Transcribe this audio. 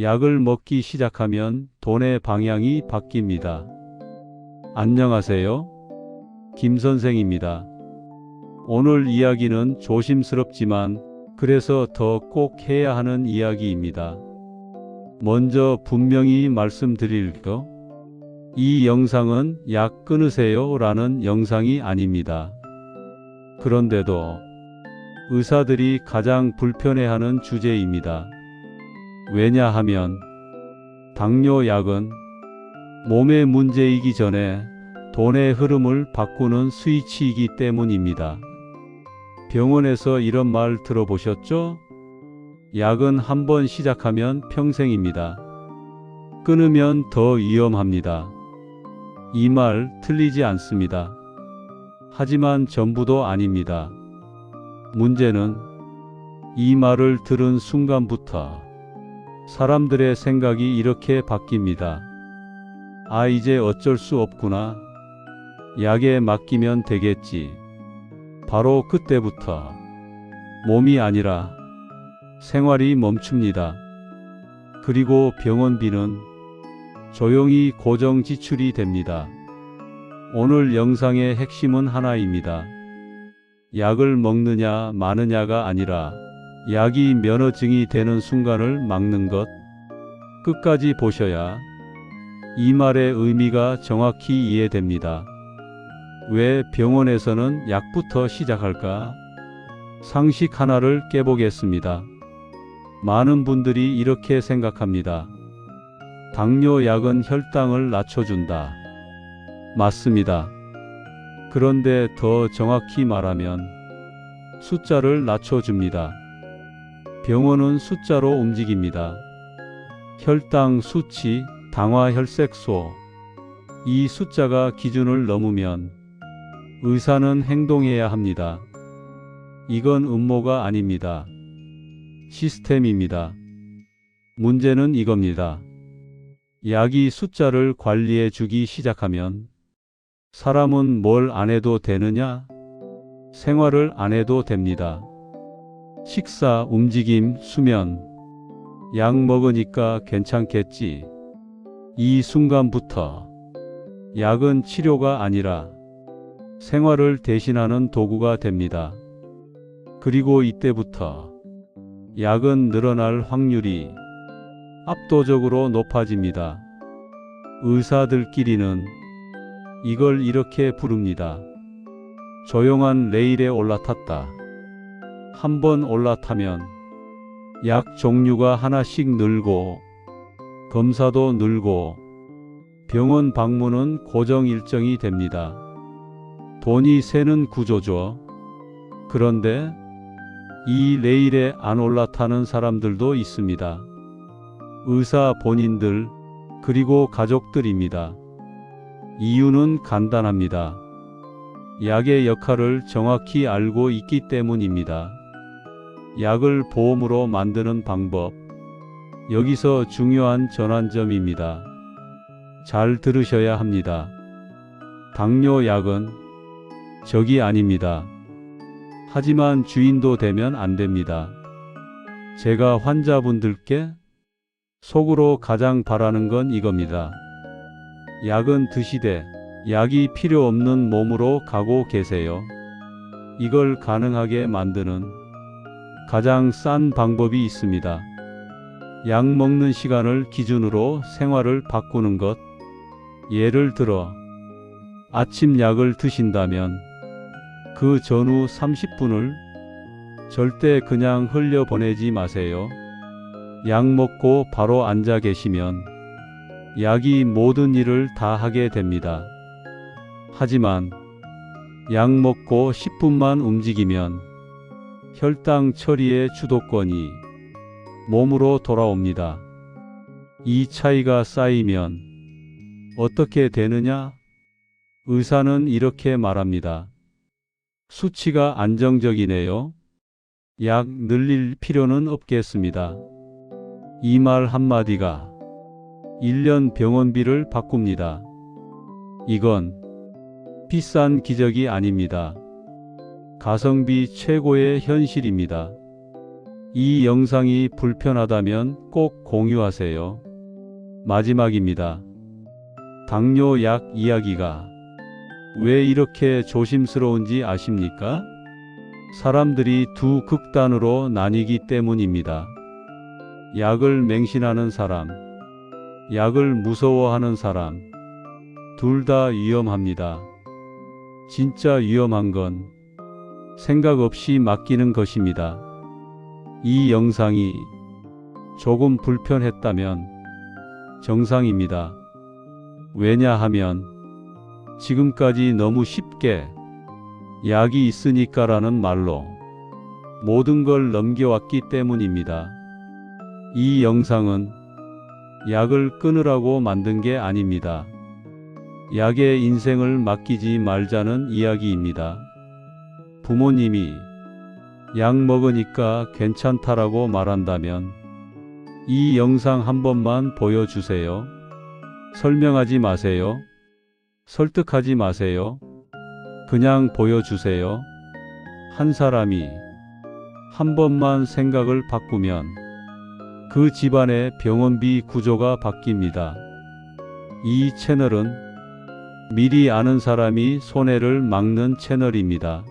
약을 먹기 시작하면 돈의 방향이 바뀝니다. 안녕하세요. 김 선생입니다. 오늘 이야기는 조심스럽지만 그래서 더 꼭 해야 하는 이야기입니다. 먼저 분명히 말씀드릴 거. 이 영상은 약 끊으세요 라는 영상이 아닙니다. 그런데도 의사들이 가장 불편해하는 주제입니다. 왜냐하면 당뇨약은 몸의 문제이기 전에 돈의 흐름을 바꾸는 스위치이기 때문입니다. 병원에서 이런 말 들어보셨죠? 약은 한번 시작하면 평생입니다. 끊으면 더 위험합니다. 이 말 틀리지 않습니다. 하지만 전부도 아닙니다. 문제는 이 말을 들은 순간부터 사람들의 생각이 이렇게 바뀝니다. 아, 이제 어쩔 수 없구나. 약에 맡기면 되겠지. 바로 그때부터 몸이 아니라 생활이 멈춥니다. 그리고 병원비는 조용히 고정 지출이 됩니다. 오늘 영상의 핵심은 하나입니다. 약을 먹느냐 마느냐가 아니라 약이 면허증이 되는 순간을 막는 것. 끝까지 보셔야 이 말의 의미가 정확히 이해됩니다. 왜 병원에서는 약부터 시작할까? 상식 하나를 깨보겠습니다. 많은 분들이 이렇게 생각합니다. 당뇨약은 혈당을 낮춰준다. 맞습니다. 그런데 더 정확히 말하면 숫자를 낮춰줍니다. 병원은 숫자로 움직입니다. 혈당 수치, 당화 혈색소. 이 숫자가 기준을 넘으면 의사는 행동해야 합니다. 이건 음모가 아닙니다. 시스템입니다. 문제는 이겁니다. 약이 숫자를 관리해 주기 시작하면 사람은 뭘 안 해도 되느냐? 생활을 안 해도 됩니다. 식사, 움직임, 수면. 약 먹으니까 괜찮겠지. 이 순간부터 약은 치료가 아니라 생활을 대신하는 도구가 됩니다. 그리고 이때부터 약은 늘어날 확률이 압도적으로 높아집니다. 의사들끼리는 이걸 이렇게 부릅니다. 조용한 레일에 올라탔다. 한번 올라타면 약 종류가 하나씩 늘고 검사도 늘고 병원 방문은 고정 일정이 됩니다. 돈이 새는 구조죠. 그런데 이 레일에 안 올라타는 사람들도 있습니다. 의사 본인들, 그리고 가족들입니다. 이유는 간단합니다. 약의 역할을 정확히 알고 있기 때문입니다. 약을 보험으로 만드는 방법. 여기서 중요한 전환점입니다. 잘 들으셔야 합니다. 당뇨약은 적이 아닙니다. 하지만 주인도 되면 안 됩니다. 제가 환자분들께 속으로 가장 바라는 건 이겁니다. 약은 드시되 약이 필요 없는 몸으로 가고 계세요. 이걸 가능하게 만드는 가장 싼 방법이 있습니다. 약 먹는 시간을 기준으로 생활을 바꾸는 것. 예를 들어 아침 약을 드신다면 그 전후 30분을 절대 그냥 흘려 보내지 마세요. 약 먹고 바로 앉아 계시면 약이 모든 일을 다 하게 됩니다. 하지만 약 먹고 10분만 움직이면 혈당 처리의 주도권이 몸으로 돌아옵니다. 이 차이가 쌓이면 어떻게 되느냐? 의사는 이렇게 말합니다. 수치가 안정적이네요. 약 늘릴 필요는 없겠습니다. 이 말 한마디가 1년 병원비를 바꿉니다. 이건 비싼 기적이 아닙니다. 가성비 최고의 현실입니다. 이 영상이 불편하다면 꼭 공유하세요. 마지막입니다. 당뇨 약 이야기가 왜 이렇게 조심스러운지 아십니까? 사람들이 두 극단으로 나뉘기 때문입니다. 약을 맹신하는 사람, 약을 무서워하는 사람, 둘 다 위험합니다. 진짜 위험한 건 생각 없이 맡기는 것입니다. 이 영상이 조금 불편했다면 정상입니다. 왜냐하면 지금까지 너무 쉽게 약이 있으니까라는 말로 모든 걸 넘겨왔기 때문입니다. 이 영상은 약을 끊으라고 만든 게 아닙니다. 약의 인생을 맡기지 말자는 이야기입니다. 부모님이 약 먹으니까 괜찮다라고 말한다면 이 영상 한 번만 보여주세요. 설명하지 마세요. 설득하지 마세요. 그냥 보여주세요. 한 사람이 한 번만 생각을 바꾸면 그 집안의 병원비 구조가 바뀝니다. 이 채널은 미리 아는 사람이 손해를 막는 채널입니다.